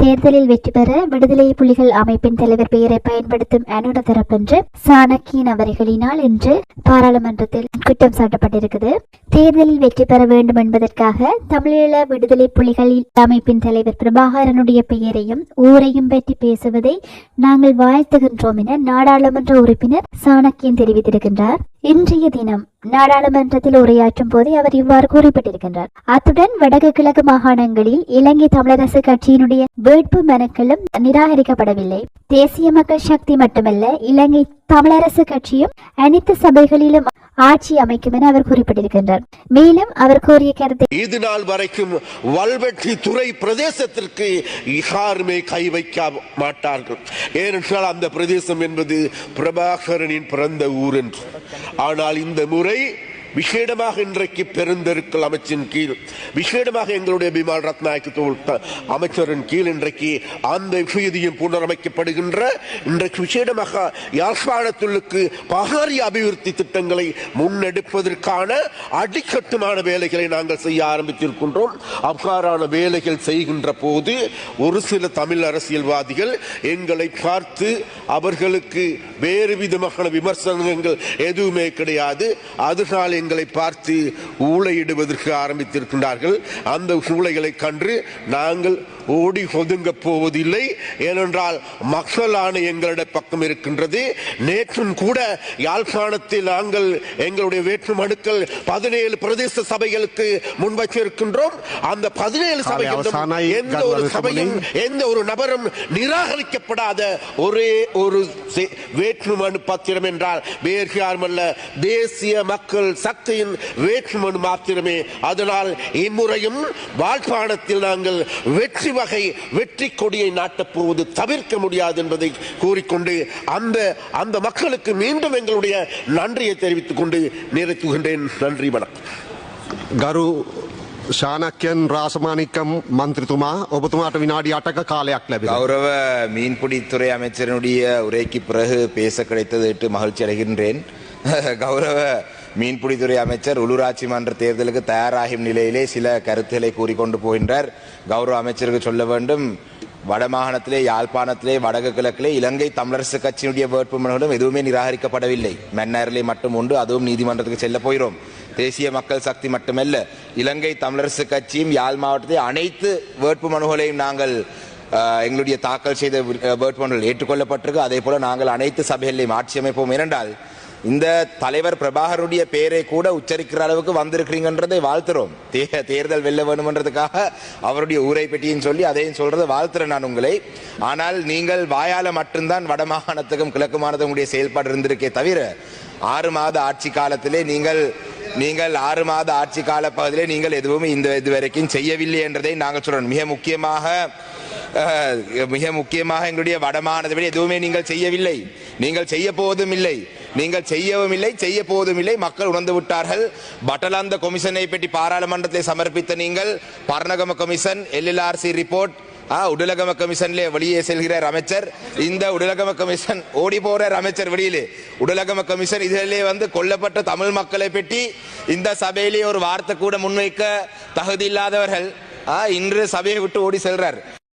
தேர்தலில் வெற்றி பெற விடுதலை புலிகள் அமைப்பின் தலைவர் பெயரை பயன்படுத்தும் அனுட தரப்பென்று சாணக்கியின் அவர்களினால் இன்று பாராளுமன்றத்தில் குற்றம் சாட்டப்பட்டிருக்குது. தேர்தலில் வெற்றி பெற வேண்டும் என்பதற்காக தமிழீழ விடுதலை புலிகள் அமைப்பின் தலைவர் பிரபாகரனுடைய பெயரையும் ஊரையும் பற்றி பேசுவதை நாங்கள் வாழ்த்துகின்றோம் என நாடாளுமன்ற உறுப்பினர் சாணக்கியன் தெரிவித்திருக்கின்றார். இன்றைய தினம் நாடாளுமன்றத்தில் உரையாற்றும் போதே அவர் இவ்வாறு குறிப்பிட்டிருக்கின்றார். அத்துடன் வடக்கு கிழக்கு மாகாணங்களில் இலங்கை தமிழரசு கட்சியினுடைய வேட்பு மனுக்களும் நிராகரிக்கப்படவில்லை. தேசிய மக்கள் சக்தி மட்டுமல்ல இலங்கை தமிழரசு கட்சியும் அனைத்து சபைகளிலும் ஆட்சி அமைக்கும் என அவர் குறிப்பிட்டிருக்கின்றார். மேலும் அவர் கூறிய கருத்தை இது நாள் வரைக்கும் வல்வெட்டி துறை பிரதேசத்திற்கு யாருமே கை வைக்க மாட்டார்கள். ஏனென்றால் அந்த பிரதேசம் என்பது பிரபாகரனின் பிறந்த ஊர் என்று. ஆனால் இந்த முறை விசேடமாக இன்றைக்கு பெருந்தெருக்கள் அமைச்சின் கீழ் விசேடமாக எங்களுடைய பிமால் ரத்நாயக்கு அமைச்சரின் கீழ் இன்றைக்கு அந்த விஷயதியும் புனரமைக்கப்படுகின்ற இன்றைக்கு விசேடமாக யாழ்ப்பாணத்துள்ளுக்கு பகாரிய அபிவிருத்தி திட்டங்களை முன்னெடுப்பதற்கான அடிக்கட்டுமான வேலைகளை நாங்கள் செய்ய ஆரம்பித்திருக்கின்றோம். அவ்வாறான வேலைகள் செய்கின்ற போது ஒரு சில தமிழ் அரசியல்வாதிகள் எங்களை பார்த்து அவர்களுக்கு வேறு விதமான விமர்சனங்கள் எதுவுமே கிடையாது. அதனாலே எங்களை பார்த்து ஊழையிடுவதற்கு ஆரம்பித்திருக்கின்றார்கள். அந்த ஊழைகளை கண்டு நாங்கள் ஓடி ஒதுங்க போவதில்லை. ஏனென்றால் மக்களான எங்களுடைய பக்கம் இருக்கின்றது. நேற்றும் கூட யாழ்ப்பாணத்தில் நாங்கள் எங்களுடைய மனுக்கள் பதினேழு பிரதேச சபைகளுக்கு முன் வச்சிருக்கின்றோம். அந்த பதினேழு சபைகளும் எந்த ஒரு சபையும் எந்த ஒரு நபரும் நிராகரிக்கப்படாத ஒரே ஒரு செ- வேட்புமனு பத்திரம் என்றால் வேறு யாருமல்ல தேசிய மக்கள் சக்தியின் வேட்புமனு மாத்திரமே அதனால் இம்முறையும் வாழ்ப்பாணத்தில் நாங்கள் வெற்றி வகை வெற்றி கொடியை நாட்டப் போவது தவிர்க்க முடியாது என்பதை கூறிக்கொண்டு அந்த அந்த மக்களுக்கு மீண்டும் எங்களுடைய நன்றியை தெரிவித்துக் கொண்டு நிறைத்துகின்றேன் நன்றி வணக்கம் ගරු ශානක්‍යන් රාසමානිකම් මන්ත්‍රතුමා ඔබතුමාට විනාඩි අටක කාලයක් ලැබෙන. கௌரவ மீன்பிடித்துறை அமைச்சரினுடைய உரைக்கு பிறகு பேச கிடைத்ததற்கு மகிழ்ச்சி அடைகின்றேன் கௌரவ மீன்பிடித்துறை அமைச்சர் உள்ளூராட்சி மன்ற தேர்தலுக்கு தயாராகும் நிலையிலே சில கருத்துக்களை கூறிக்கொண்டு போகின்றார். கௌரவ அமைச்சருக்கு சொல்ல வேண்டும் வடமாகாணத்திலே யாழ்ப்பாணத்திலே வடக்கு கிழக்கிலே இலங்கை தமிழரசு கட்சியினுடைய வேட்புமனுகளும் எதுவுமே நிராகரிக்கப்படவில்லை. மன்னாரிலே மட்டும் உண்டு அதுவும் நீதிமன்றத்துக்கு செல்ல போகிறோம். தேசிய மக்கள் சக்தி மட்டுமல்ல இலங்கை தமிழரசு கட்சியும் யாழ் மாவட்டத்தில் அனைத்து வேட்புமனுகளையும் நாங்கள் எங்களுடைய தாக்கல் செய்த வேட்பு மனுகள் வேட்புமனுகள் ஏற்றுக்கொள்ளப்பட்டிருக்கு. அதே போல நாங்கள் அனைத்து சபைகளையும் ஆட்சி அமைப்போம். இரண்டால் இந்த தலைவர் பிரபாகருடைய பேரை கூட உச்சரிக்கிற அளவுக்கு வந்திருக்கிறீங்கன்றதை வாழ்த்துறோம். தே- தேர்தல் வெல்ல வேணுமன்றதுக்காக அவருடைய ஊரை பெட்டின்னு சொல்லி அதையும் சொல்றதை வாழ்த்துறேன் நான் உங்களை. ஆனால் நீங்கள் வாயால் மட்டும்தான் வடமாகாணத்துக்கும் கிழக்கு மாநிலத்துடைய செயல்பாடு இருந்திருக்கே தவிர ஆறு மாத ஆட்சி காலத்திலே நீங்கள் நீங்கள் ஆறு மாத ஆட்சி கால பகுதியிலே நீங்கள் எதுவும் இந்த இதுவரைக்கும் செய்யவில்லை என்றதை நாங்கள் சொல்றோம். மிக முக்கியமாக மிக முக்கியமாக எங்களுடைய வடமானதை விட எதுவுமே நீங்கள் செய்யவில்லை. நீங்கள் செய்ய போவதும் இல்லை. நீங்கள் செய்யவும் இல்லை செய்ய போவதும் இல்லை மக்கள் உணர்ந்து விட்டார்கள். பட்டலாந்த கொமிஷனை பற்றி பாராளுமன்றத்தை சமர்ப்பித்த நீங்கள் பர்ணகம கமிஷன் எல்எல்ஆர்சி ரிப்போர்ட் ஆ, உடலகம கமிஷன்ல வெளியே செல்கிறார் அமைச்சர். இந்த உடலகம கமிஷன் ஓடி போறார் அமைச்சர் வெளியிலே. உடலகம கமிஷன் இதிலே வந்து கொல்லப்பட்ட தமிழ் மக்களை பற்றி இந்த சபையிலே ஒரு வார்த்தை கூட முன்வைக்க தகுதி இல்லாதவர்கள் ஆ, இன்று சபையை விட்டு ஓடி செல்றார்.